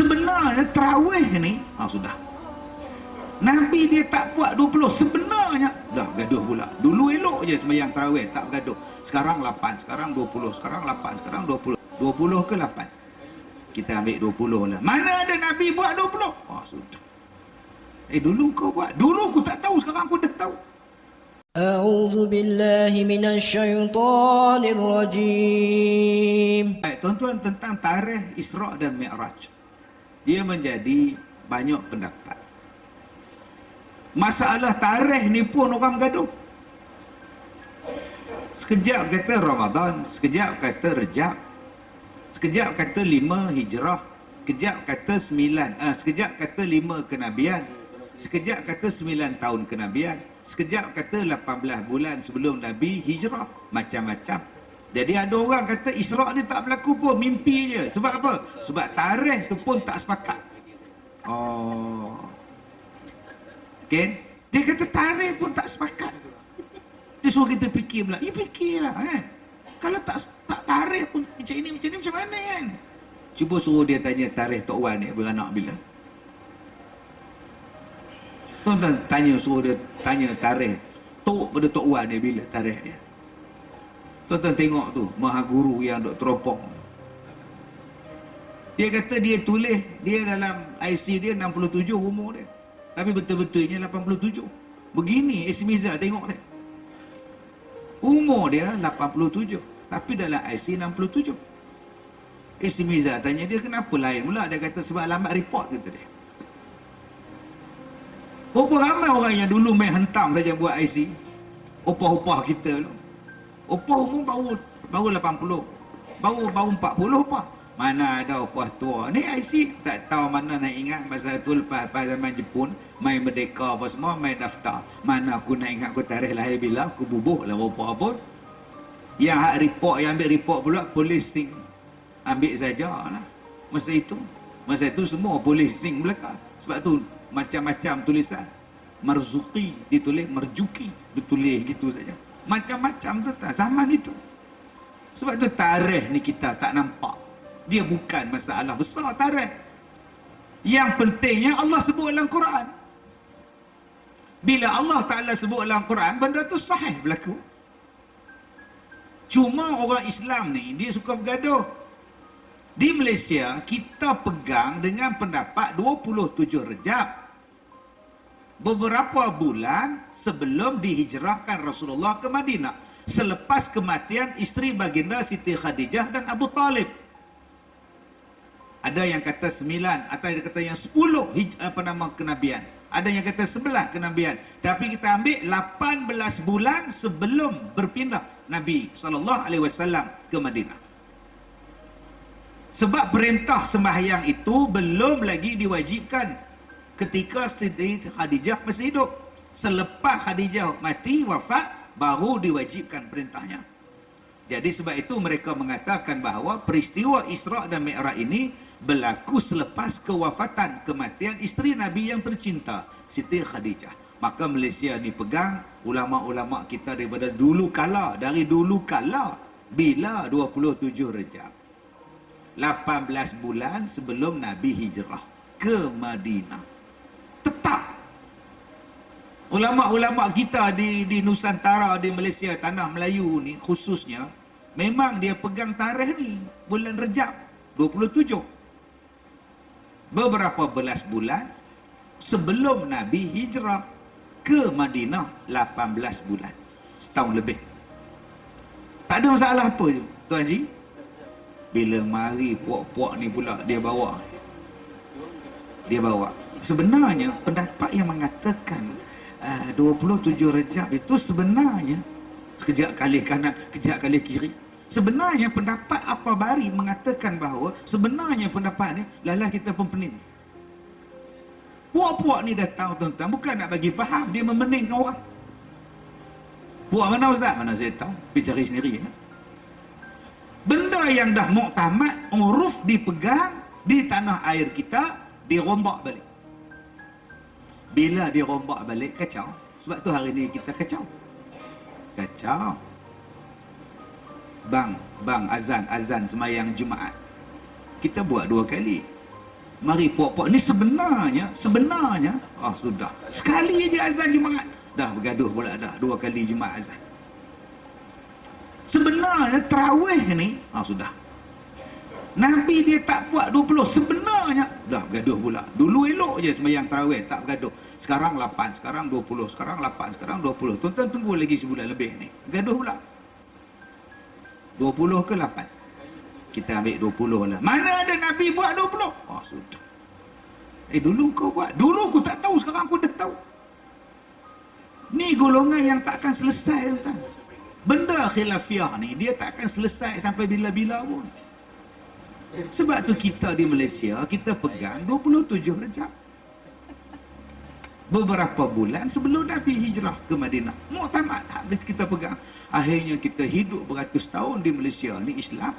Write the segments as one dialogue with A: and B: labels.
A: Sebenarnya terawih ni, ha, sudah. Nabi dia tak buat 20. Sebenarnya, dah gaduh pula. Dulu elok je sembahyang terawih, tak gaduh. Sekarang 8, sekarang 20, sekarang 8, sekarang 20. 20 ke 8? Kita ambil 20 lah. Mana ada Nabi buat 20? Oh, sudah. Eh, dulu kau buat. Dulu aku tak tahu, sekarang aku dah tahu.
B: أعوذ بالله من الشيطان الرجيم
A: Baik, tuan-tuan tentang tarikh Isra' dan Mi'raj. Dia menjadi banyak pendapat. Masalah tarikh ni pun orang gaduh. Sekejap kata Ramadan, sekejap kata Rejab, sekejap kata lima Hijrah, sekejap kata sembilan, ah, sekejap kata lima kenabian, sekejap kata sembilan tahun kenabian, sekejap kata lapan belas bulan sebelum Nabi Hijrah, macam-macam. Jadi ada orang kata Isra' ni tak berlaku pun, mimpi je. Sebab apa? Sebab tarikh tu pun tak sepakat. Oh. Okay? Dia kata tarikh pun tak sepakat. Dia suruh kita fikir pula. Ya fikirlah kan. Kalau tak tak tarikh pun macam ini, macam ni macam mana kan? Cuba suruh dia tanya tarikh Tok Wan ni beranak bila. Tuan-tuan tanya suruh dia tanya tarikh Tok pada Tok Wan ni bila tarikh dia. Tuan-tuan tengok tu, maha guru yang duk teropong. Dia kata dia tulis, dia dalam IC dia 67 umur dia. Tapi betul-betulnya 87. Begini Ismiza tengok dia. Umur dia 87. Tapi dalam IC 67. Ismiza tanya dia kenapa lain pula. Dia kata sebab lambat report kata dia. Berapa ramai orang yang dulu main hentam saja buat IC. Upah-upah kita tu. Upah umum baru baru 80. Baru baru 40 upah. Mana ada upah tua. Ni IC tak tahu mana nak ingat masa tu lepas, lepas zaman Jepun main merdeka apa semua main daftar. Mana aku nak ingat aku tarikh lahir bila aku bubuh lah apa. Yang hak report yang ambil report pula polis sing ambil saja lah. Masa itu masa itu semua polis sing belaka. Sebab tu macam-macam tulisan. Marzuki ditulis merjuki ditulis gitu saja. Macam-macam tu tak zaman itu. Sebab tu tarikh ni kita tak nampak. Dia bukan masalah besar tarikh. Yang pentingnya Allah sebut dalam Quran. Bila Allah Ta'ala sebut dalam Quran, benda tu sahih berlaku. Cuma orang Islam ni, dia suka bergaduh. Di Malaysia, kita pegang dengan pendapat 27 Rejab beberapa bulan sebelum dihijrahkan Rasulullah ke Madinah. Selepas kematian isteri baginda Siti Khadijah dan Abu Talib. Ada yang kata sembilan atau ada kata yang sepuluh apa nama kenabian. Ada yang kata sebelah kenabian. Tapi kita ambil lapan belas bulan sebelum berpindah Nabi SAW ke Madinah. Sebab perintah sembahyang itu belum lagi diwajibkan ketika Siti Khadijah masih hidup. Selepas Khadijah mati, wafat, baru diwajibkan perintahnya. Jadi sebab itu mereka mengatakan bahawa peristiwa Isra' dan Mi'raj ini berlaku selepas kewafatan kematian isteri Nabi yang tercinta, Siti Khadijah. Maka Malaysia ni pegang ulama-ulama kita daripada dulu kala, dari dulu kala, bila 27 Rejab. 18 bulan sebelum Nabi hijrah ke Madinah ulama-ulama kita di di Nusantara di Malaysia tanah Melayu ni khususnya memang dia pegang tarikh ni bulan Rejab 27 beberapa belas bulan sebelum Nabi hijrah ke Madinah 18 bulan. Setahun lebih. Tak ada masalah apa tu Tuan Haji. Bila mari puak-puak ni pula dia bawa. Dia bawa. Sebenarnya pendapat yang mengatakan uh, 27 Rejab itu sebenarnya sekejap kali kanan, sekejap kali kiri. Sebenarnya pendapat apa bari mengatakan bahawa sebenarnya pendapat ni lalah kita pun pening. Puak-puak ni datang tuan-tuan bukan nak bagi faham, dia memeningkan orang. Puak mana ustaz? Mana saya tahu, pergi cari sendiri. Ya? Benda yang dah muktamad, uruf dipegang di tanah air kita, dirombak balik. Bila dia rombak balik, kacau. Sebab tu hari ni kita kacau. Kacau. Bang, bang azan, azan semayang Jumaat. Kita buat dua kali. Mari puak-puak ni sebenarnya, sebenarnya, ah sudah. Sekali je azan Jumaat. Dah bergaduh pula dah, dua kali Jumaat azan. Sebenarnya terawih ni, ah sudah. Nabi dia tak buat 20. Sebenarnya dah bergaduh pula. Dulu elok je sembahyang tarawih, tak bergaduh. Sekarang 8, sekarang 20, sekarang 8, sekarang 20. Tuan-tuan tunggu lagi sebulan lebih ni. Bergaduh pula. 20 ke 8? Kita ambil 20 lah. Mana ada Nabi buat 20? Oh sudah. Eh dulu kau buat. Dulu aku tak tahu, sekarang aku dah tahu. Ni golongan yang tak akan selesai tuan. Benda khilafiah ni dia tak akan selesai sampai bila-bila pun. Sebab tu kita di Malaysia kita pegang 27 Rejab. Beberapa bulan sebelum Nabi hijrah ke Madinah. Muktamad habis kita pegang. Akhirnya kita hidup beratus tahun di Malaysia ni Islam.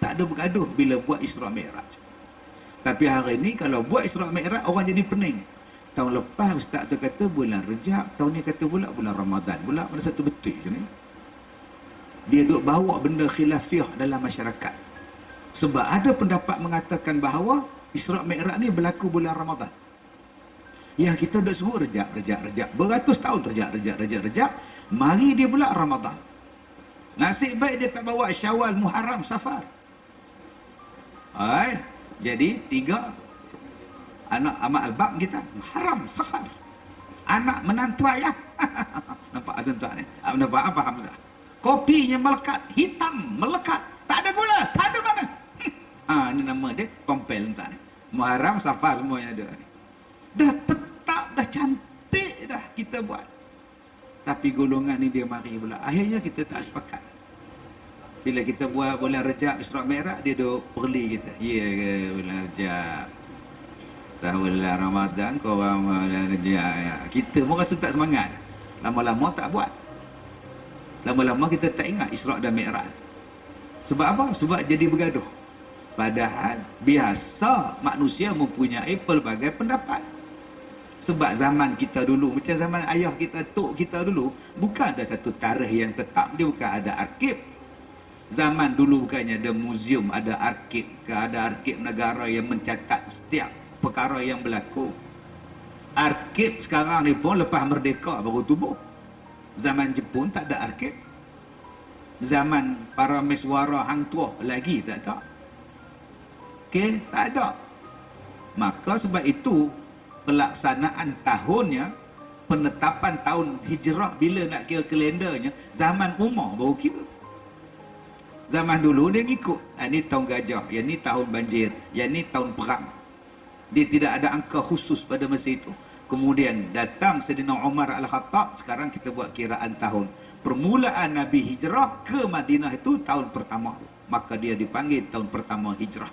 A: Tak ada bergaduh bila buat Isra Mi'raj. Tapi hari ni kalau buat Isra Mi'raj orang jadi pening. Tahun lepas ustaz tu kata bulan Rejab, tahun ni kata pula bulan Ramadan. Pula pada satu betul je ni. Dia duk bawa benda khilafiah dalam masyarakat. Sebab ada pendapat mengatakan bahawa Isra Mi'raj ni berlaku bulan Ramadan. Yang kita dah sebut rejab, rejab, rejab. Beratus tahun rejab, rejab, rejab, rejab. Mari dia pula Ramadan. Nasib baik dia tak bawa Syawal, Muharram, Safar. Hai, jadi tiga anak amat albab kita haram safar. Anak menantu ayah. Nampak tuan-tuan ni? Ah, Nampak apa alhamdulillah. Kopinya melekat, hitam melekat. Tak ada gula, tak ada mana. Ha, ini nama dia kompel tuan ni. Muharram, Safar semuanya ada ni. Dah tetap, dah cantik dah kita buat. Tapi golongan ni dia mari pula. Akhirnya kita tak sepakat. Bila kita buat bulan Rejab Isra Mi'raj dia duk perli kita. Ya ke bulan Rejab. Tahu bulan Ramadan kau orang bulan Rejab. Ya. Kita pun rasa tak semangat. Lama-lama tak buat. Lama-lama kita tak ingat Isra dan Mi'raj. Sebab apa? Sebab jadi bergaduh. Padahal biasa manusia mempunyai pelbagai pendapat. Sebab zaman kita dulu, macam zaman ayah kita, tok kita dulu, bukan ada satu tarikh yang tetap. Dia bukan ada arkib. Zaman dulu bukannya ada muzium, ada arkib ke, ada arkib negara yang mencatat setiap perkara yang berlaku. Arkib sekarang ni pun lepas merdeka baru tubuh. Zaman Jepun tak ada arkib. Zaman para meswara hang tua lagi tak ada. Okey, tak ada. Maka sebab itu pelaksanaan tahunnya penetapan tahun hijrah bila nak kira kalendernya zaman Umar baru kira. Zaman dulu dia ngikut. Ha, ini tahun gajah, yang ni tahun banjir, yang ni tahun perang. Dia tidak ada angka khusus pada masa itu. Kemudian datang Sayyidina Umar Al-Khattab, sekarang kita buat kiraan tahun. Permulaan Nabi hijrah ke Madinah itu tahun pertama. Maka dia dipanggil tahun pertama hijrah.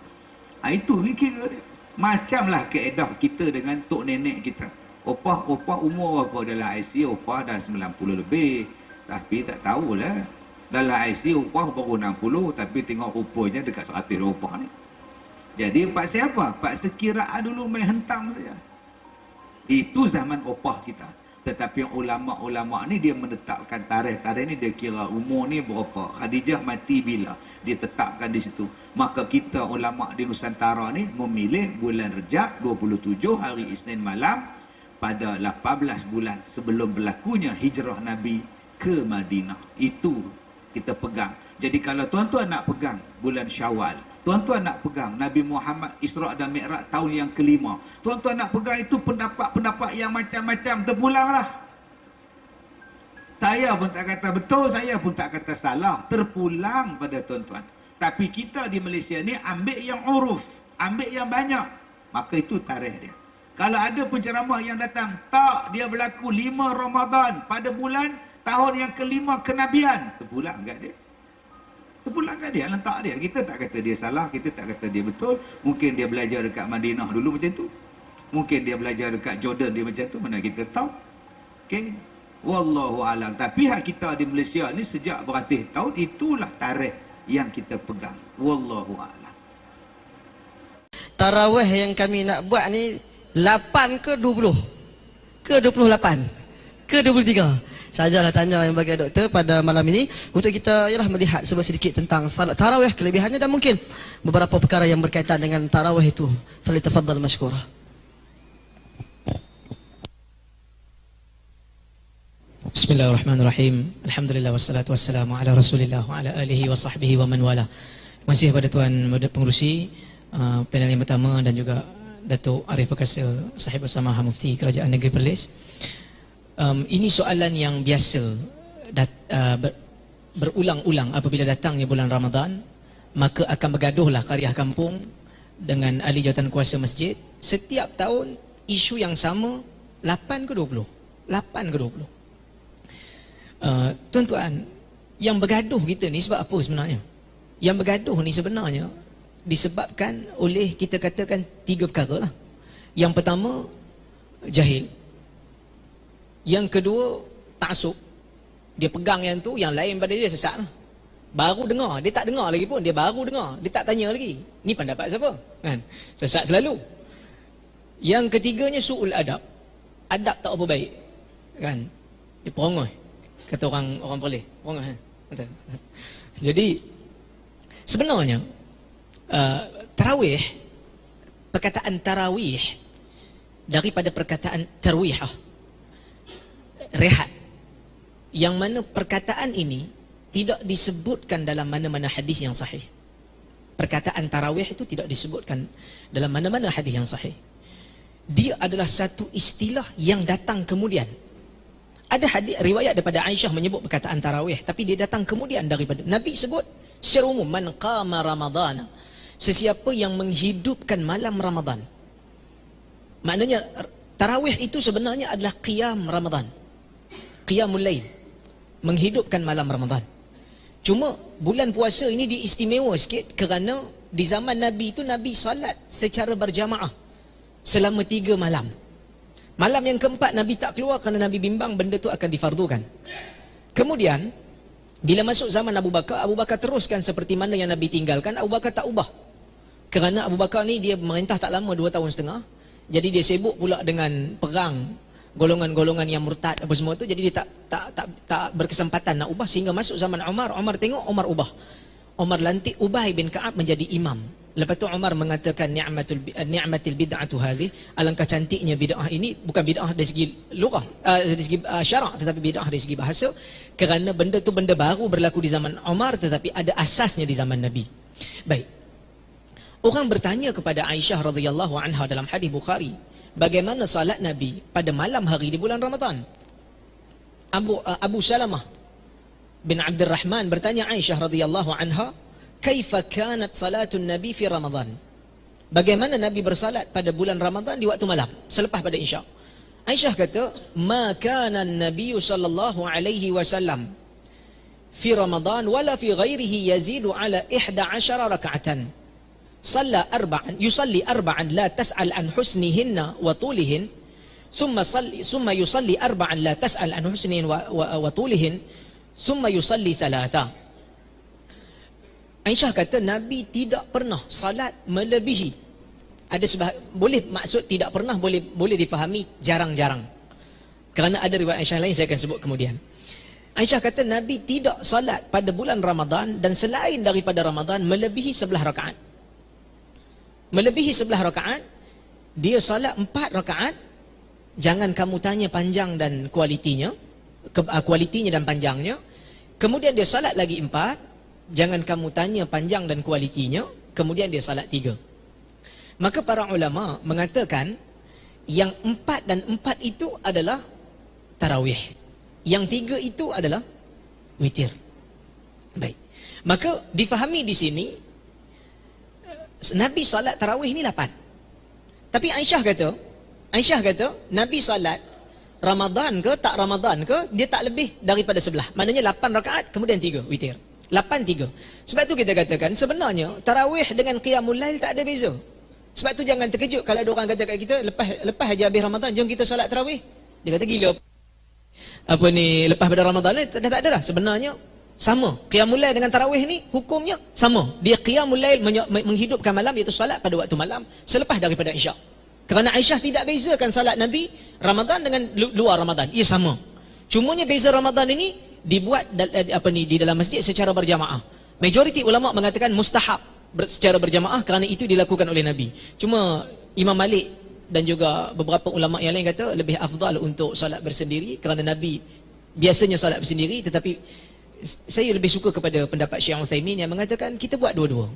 A: Ha, itu ni kira dia. Macamlah keedah kita dengan tok nenek kita. Opah-opah umur apa dalam IC, opah dah 90 lebih. Tapi tak tahulah. Dalam IC opah baru 60 tapi tengok rupanya dekat 100 opah ni. Jadi pak siapa? Pak sekiraan dulu main hentam saja. Itu zaman opah kita. Tetapi ulama-ulama ni dia menetapkan tarikh-tarikh ni dia kira umur ni berapa. Khadijah mati bila. Dia tetapkan di situ. Maka kita ulama di Nusantara ni memilih bulan Rejab 27 hari Isnin malam pada 18 bulan sebelum berlakunya hijrah Nabi ke Madinah. Itu kita pegang. Jadi kalau tuan-tuan nak pegang bulan Syawal, tuan-tuan nak pegang Nabi Muhammad Isra dan Mi'raj tahun yang kelima. Tuan-tuan nak pegang itu pendapat-pendapat yang macam-macam terpulanglah. Saya pun tak kata betul, saya pun tak kata salah. Terpulang pada tuan-tuan. Tapi kita di Malaysia ni ambil yang uruf, ambil yang banyak. Maka itu tarikh dia. Kalau ada penceramah yang datang, tak dia berlaku lima Ramadan pada bulan tahun yang kelima kenabian. Terpulang kat dia. Terpulang kat dia, letak dia. Kita tak kata dia salah, kita tak kata dia betul. Mungkin dia belajar dekat Madinah dulu macam tu. Mungkin dia belajar dekat Jordan dia macam tu, mana kita tahu. Okey. Wallahu alam. Tapi hak kita di Malaysia ni sejak beratus tahun itulah tarikh yang kita pegang. Wallahu alam.
B: Tarawih yang kami nak buat ni 8 ke 20? Ke 28? Ke 23?
C: Sajalah tanya yang bagi doktor pada malam ini untuk kita ialah melihat sebuah sedikit tentang salat tarawih kelebihannya dan mungkin beberapa perkara yang berkaitan dengan tarawih itu. Falitafaddal mashkura.
D: Bismillahirrahmanirrahim. Alhamdulillah wassalatu wassalamu ala Rasulillah wa ala alihi wa sahbihi wa man wala. Terima kasih kepada tuan pengurusi uh, panel yang pertama dan juga Datuk Arif Perkasa Sahib Bersama Mufti Kerajaan Negeri Perlis. Um, ini soalan yang biasa dat, uh, ber, berulang-ulang apabila datangnya bulan Ramadan maka akan bergaduhlah karya kampung dengan ahli jawatan kuasa masjid setiap tahun isu yang sama 8 ke 20 8 ke 20 Uh, tuan-tuan, yang bergaduh kita ni sebab apa sebenarnya? Yang bergaduh ni sebenarnya disebabkan oleh kita katakan tiga perkara lah. Yang pertama, jahil. Yang kedua, taksub. Dia pegang yang tu, yang lain pada dia sesat lah. Baru dengar, dia tak dengar lagi pun, dia baru dengar, dia tak tanya lagi. Ni pendapat siapa? Kan? Sesat selalu. Yang ketiganya su'ul adab. Adab tak apa baik. Kan? Dia perongoi kata orang orang boleh orang kan jadi sebenarnya uh, tarawih perkataan tarawih daripada perkataan tarwih rehat. Yang mana perkataan ini tidak disebutkan dalam mana-mana hadis yang sahih. Perkataan tarawih itu tidak disebutkan dalam mana-mana hadis yang sahih. Dia adalah satu istilah yang datang kemudian. Ada hadis riwayat daripada Aisyah menyebut perkataan tarawih tapi dia datang kemudian daripada Nabi sebut secara umum man qama ramadhana. Sesiapa yang menghidupkan malam Ramadan maknanya tarawih itu sebenarnya adalah qiyam Ramadan qiyamul lail menghidupkan malam Ramadan cuma bulan puasa ini diistimewa sikit kerana di zaman Nabi itu Nabi salat secara berjamaah selama tiga malam Malam yang keempat Nabi tak keluar kerana Nabi bimbang benda tu akan difardukan. Kemudian bila masuk zaman Abu Bakar, Abu Bakar teruskan seperti mana yang Nabi tinggalkan, Abu Bakar tak ubah. Kerana Abu Bakar ni dia merintah tak lama dua tahun setengah. Jadi dia sibuk pula dengan perang golongan-golongan yang murtad apa semua tu jadi dia tak tak tak tak berkesempatan nak ubah. Sehingga masuk zaman Umar Umar tengok Umar ubah. Umar lantik Ubay bin Ka'ab menjadi imam. Lepas tu Umar mengatakan ni'matul ni'matil bid'atu hadhi. Alangkah cantiknya bid'ah ini bukan bid'ah dari segi lughah uh, dari segi uh, syarak tetapi bid'ah dari segi bahasa. Kerana benda tu benda baru berlaku di zaman Umar tetapi ada asasnya di zaman Nabi. Baik. Orang bertanya kepada Aisyah radhiyallahu anha dalam hadis Bukhari, bagaimana salat Nabi pada malam hari di bulan Ramadan? Abu uh, Abu Salamah bin Abdul Rahman bertanya Aisyah radhiyallahu anha, kaifa kanat salatun nabi fi ramadan? Bagaimana nabi bersalat pada bulan ramadan di waktu malam selepas pada isya Aisyah kata ma kana nabi sallallahu alaihi wasallam fi ramadan wala fi ghairihi yazidu ala 11 rak'atan salla arba'an yusalli arba'an la tas'al an husnihinna wa tulihin thumma salli thumma yusalli arba'an la tas'al an husnihin wa, wa, wa tulihin thumma yusalli thalatha Aisyah kata Nabi tidak pernah salat melebihi. Ada sebab boleh maksud tidak pernah boleh boleh difahami jarang-jarang. Kerana ada riwayat Aisyah lain saya akan sebut kemudian. Aisyah kata Nabi tidak salat pada bulan Ramadan dan selain daripada Ramadan melebihi sebelah rakaat. Melebihi sebelah rakaat, dia salat empat rakaat. Jangan kamu tanya panjang dan kualitinya, ah, kualitinya dan panjangnya. Kemudian dia salat lagi empat, jangan kamu tanya panjang dan kualitinya, kemudian dia salat tiga. Maka para ulama mengatakan yang empat dan empat itu adalah tarawih. Yang tiga itu adalah witir. Baik. Maka difahami di sini Nabi salat tarawih ni lapan. Tapi Aisyah kata, Aisyah kata Nabi salat Ramadan ke tak Ramadan ke dia tak lebih daripada sebelah. Maknanya lapan rakaat kemudian tiga witir. 8-3. Sebab tu kita katakan sebenarnya tarawih dengan qiyamul lail tak ada beza. Sebab tu jangan terkejut kalau ada orang kata kat kita lepas lepas haji habis Ramadan jom kita solat tarawih. Dia kata gila. Apa ni lepas pada Ramadan ni dah tak ada dah sebenarnya sama. Qiyamul lail dengan tarawih ni hukumnya sama. Dia qiyamul lail menghidupkan malam iaitu solat pada waktu malam selepas daripada Isyak. Kerana Aisyah tidak bezakan salat Nabi Ramadan dengan luar Ramadan. Ia sama. Cumanya beza Ramadan ini dibuat eh, apa ni di dalam masjid secara berjamaah. Majoriti ulama mengatakan mustahab secara berjamaah kerana itu dilakukan oleh Nabi. Cuma Imam Malik dan juga beberapa ulama yang lain kata lebih afdal untuk solat bersendiri kerana Nabi biasanya solat bersendiri tetapi saya lebih suka kepada pendapat Syekh Uthaymin yang mengatakan kita buat dua-dua.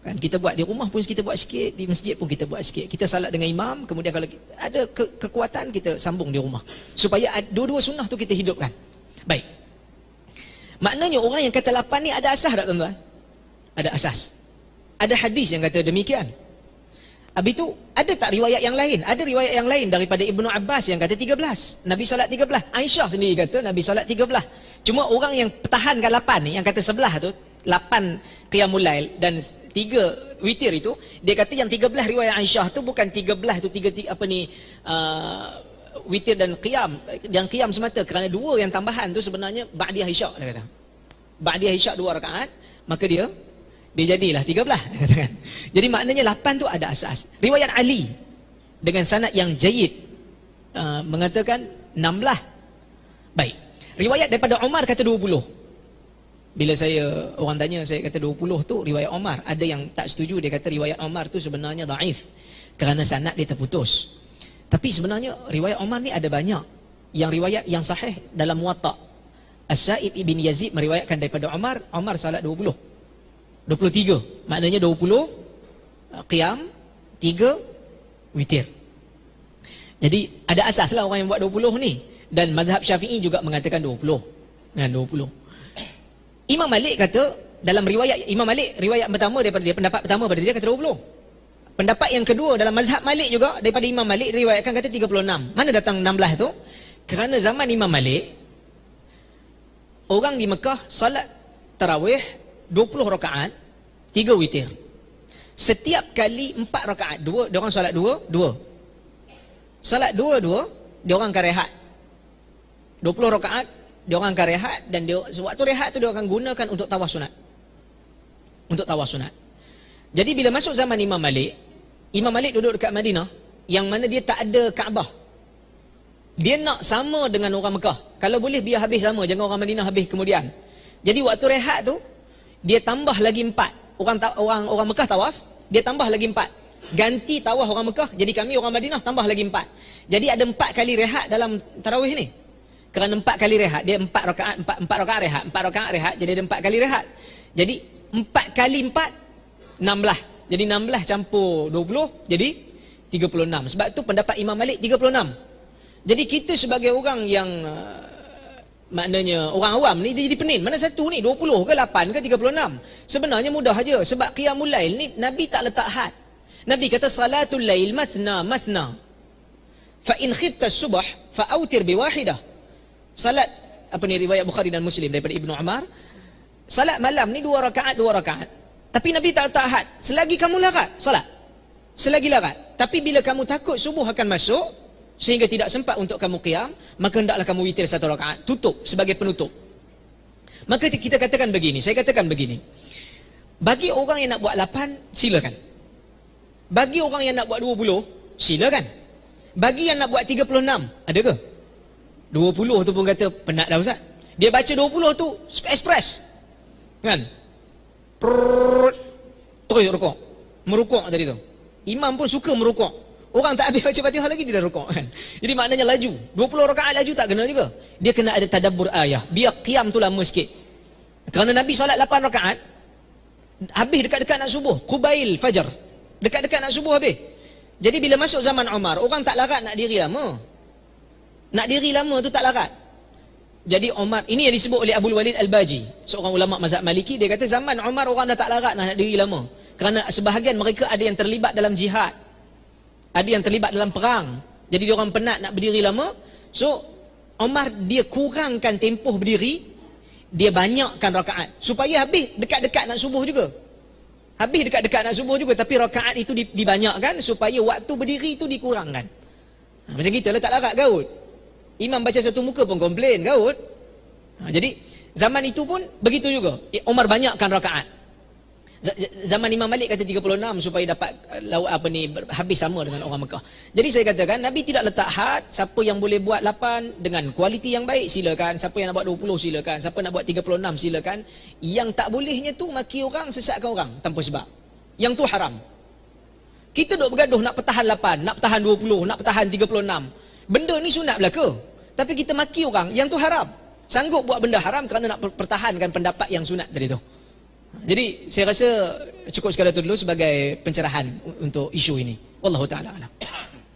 D: Kan kita buat di rumah pun kita buat sikit, di masjid pun kita buat sikit. Kita salat dengan imam, kemudian kalau ada ke, kekuatan kita sambung di rumah. Supaya ad- dua-dua sunnah tu kita hidupkan. Baik. Maknanya orang yang kata lapan ni ada asas tak tuan-tuan? Ada asas. Ada hadis yang kata demikian. Habis tu, ada tak riwayat yang lain? Ada riwayat yang lain daripada Ibnu Abbas yang kata 13. Nabi solat 13. Aisyah sendiri kata Nabi solat 13. Cuma orang yang pertahankan 8 ni, yang kata sebelah tu, 8 qiyamul lail dan 3 witir itu, dia kata yang 13 riwayat Aisyah tu bukan 13 tu 3, tiga apa ni uh, witir dan qiyam, yang qiyam semata kerana dua yang tambahan tu sebenarnya ba'diyah isyak dia kata. Ba'diyah isyak dua rakaat, maka dia dia jadilah 13 dia katakan. Jadi maknanya 8 tu ada asas. Riwayat Ali dengan sanad yang jayid uh, mengatakan 16. Baik. Riwayat daripada Umar kata 20. Bila saya orang tanya saya kata 20 tu riwayat Umar. Ada yang tak setuju dia kata riwayat Umar tu sebenarnya daif kerana sanad dia terputus. Tapi sebenarnya riwayat Umar ni ada banyak yang riwayat yang sahih dalam Muwatta. As-Sa'ib ibn Yazid meriwayatkan daripada Umar, Umar salat 20. 23. Maknanya 20 uh, qiyam, 3 witir. Jadi ada asas lah orang yang buat 20 ni. Dan mazhab syafi'i juga mengatakan 20. Kan 20. Imam Malik kata dalam riwayat Imam Malik riwayat pertama daripada dia pendapat pertama daripada dia kata 20. Pendapat yang kedua dalam mazhab Malik juga daripada Imam Malik riwayatkan kata 36. Mana datang 16 tu? Kerana zaman Imam Malik orang di Mekah salat tarawih 20 rakaat 3 witir. Setiap kali 4 rakaat, dua dia orang salat dua, dua. Salat dua dua, dia orang akan rehat. 20 rakaat dia orang akan rehat dan dia waktu rehat tu dia akan gunakan untuk tawaf sunat. Untuk tawaf sunat. Jadi bila masuk zaman Imam Malik, Imam Malik duduk dekat Madinah yang mana dia tak ada Kaabah. Dia nak sama dengan orang Mekah. Kalau boleh biar habis sama, jangan orang Madinah habis kemudian. Jadi waktu rehat tu dia tambah lagi empat. Orang orang orang Mekah tawaf, dia tambah lagi empat. Ganti tawaf orang Mekah, jadi kami orang Madinah tambah lagi empat. Jadi ada empat kali rehat dalam tarawih ni. Kerana empat kali rehat, dia empat rakaat, empat, empat rakaat rehat, empat rakaat rehat, jadi ada empat kali rehat. Jadi empat kali empat, enam belah. Jadi enam belah campur dua puluh, jadi tiga puluh enam. Sebab tu pendapat Imam Malik tiga puluh enam. Jadi kita sebagai orang yang uh, maknanya orang awam ni dia jadi penin. Mana satu ni? 20 ke 8 ke 36? Sebenarnya mudah aja. Sebab qiyamul lail ni Nabi tak letak had. Nabi kata salatul lail mathna mathna. Fa in khifta subh fa autir bi wahidah. Salat apa ni riwayat Bukhari dan Muslim daripada Ibnu Umar. Salat malam ni dua rakaat dua rakaat. Tapi Nabi tak letak had. Selagi kamu larat salat. Selagi larat. Tapi bila kamu takut subuh akan masuk sehingga tidak sempat untuk kamu qiyam, maka hendaklah kamu witir satu rakaat, tutup sebagai penutup. Maka kita katakan begini, saya katakan begini. Bagi orang yang nak buat 8, silakan. Bagi orang yang nak buat 20, silakan. Bagi yang nak buat 36, ada ke? 20 tu pun kata penat dah ustaz. Dia baca 20 tu express. Kan? Terus rukuk. Merukuk tadi tu. Imam pun suka merukuk. Orang tak habis baca Fatihah lagi dia dah rukuk kan. Jadi maknanya laju. 20 rakaat laju tak kena juga. Dia kena ada tadabbur ayah. Biar qiyam tu lama sikit. Kerana Nabi solat 8 rakaat habis dekat-dekat nak subuh, Qubail fajar. Dekat-dekat nak subuh habis. Jadi bila masuk zaman Umar, orang tak larat nak diri lama. Nak diri lama tu tak larat. Jadi Umar, ini yang disebut oleh Abu Walid Al-Baji, seorang ulama mazhab Maliki, dia kata zaman Umar orang dah tak larat nak, diri lama. Kerana sebahagian mereka ada yang terlibat dalam jihad. Ada yang terlibat dalam perang. Jadi dia orang penat nak berdiri lama. So Umar dia kurangkan tempoh berdiri, dia banyakkan rakaat supaya habis dekat-dekat nak subuh juga. Habis dekat-dekat nak subuh juga tapi rakaat itu dibanyakkan supaya waktu berdiri itu dikurangkan. Ha, macam kita lah tak larat gaut. Imam baca satu muka pun komplain gaut. Ha, jadi zaman itu pun begitu juga. Umar banyakkan rakaat. Z- Zaman Imam Malik kata 36 supaya dapat uh, apa ni habis sama dengan orang Mekah. Jadi saya katakan Nabi tidak letak had siapa yang boleh buat 8 dengan kualiti yang baik silakan, siapa yang nak buat 20 silakan, siapa nak buat 36 silakan. Yang tak bolehnya tu maki orang, sesatkan orang tanpa sebab. Yang tu haram. Kita duk bergaduh nak pertahan 8, nak pertahan 20, nak pertahan 36. Benda ni sunat belaka. Tapi kita maki orang, yang tu haram. Sanggup buat benda haram kerana nak per- pertahankan pendapat yang sunat tadi tu. Jadi saya rasa cukup sekadar itu dulu sebagai pencerahan untuk isu ini. Wallahu taala alam.